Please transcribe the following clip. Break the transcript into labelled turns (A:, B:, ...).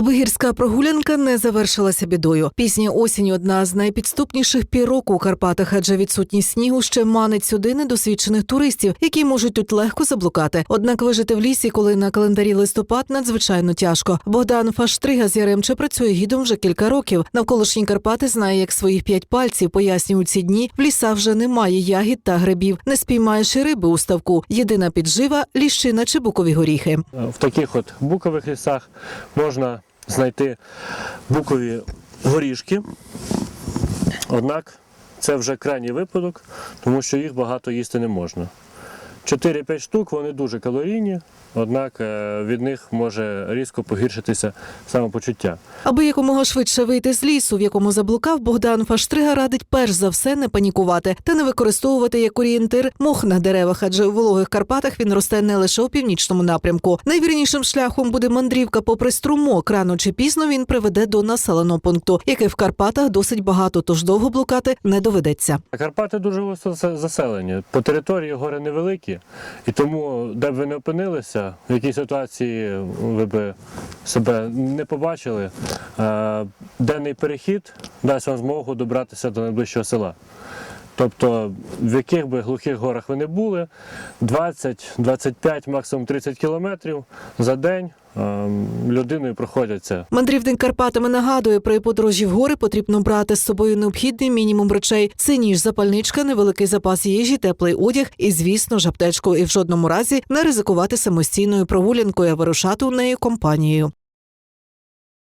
A: Аби гірська прогулянка не завершилася бідою. Пізня осінь одна з найпідступніших пір року у Карпатах, адже відсутність снігу ще манить сюди недосвідчених туристів, які можуть тут легко заблукати. Однак вижити в лісі, коли на календарі листопад, надзвичайно тяжко. Богдан Фаштрига з Яремче працює гідом вже кілька років. Навколишні Карпати знає як своїх п'ять пальців. Пояснює, ці дні в лісах вже немає ягід та грибів. Не спіймаєш і риби у ставку. Єдина піджива ліщина чи букові горіхи.
B: В таких от букових лісах можна знайти букові горішки. Однак це вже крайній випадок, тому що їх багато їсти не можна. 4-5 штук вони дуже калорійні, однак е, від них може різко погіршитися самопочуття.
A: Аби якомога швидше вийти з лісу, в якому заблукав, Богдан Фаштрига радить перш за все не панікувати та не використовувати як орієнтир мох на деревах, адже у вологих Карпатах він росте не лише у північному напрямку. Найвірнішим шляхом буде мандрівка попри струмок. Рано чи пізно він приведе до населеного пункту, який в Карпатах досить багато, тож довго блукати не доведеться.
B: Карпати дуже густо заселені. По території гори невеликі, і тому, де б ви не опинилися, в якій ситуації ви б себе не побачили, е, денний перехід дасть вам змогу добратися до найближчого села. Тобто, в яких би глухих горах ви не були, 20, 25, максимум 30 кілометрів за день е, людиною проходяться
A: Мандрівник Карпатами нагадує, при подорожі в гори потрібно брати з собою необхідний мінімум речей. Це ніж, запальничка, невеликий запас їжі, теплий одяг і, звісно, ж аптечку. І в жодному разі не ризикувати самостійною прогулянкою, а вирушати у неї компанією.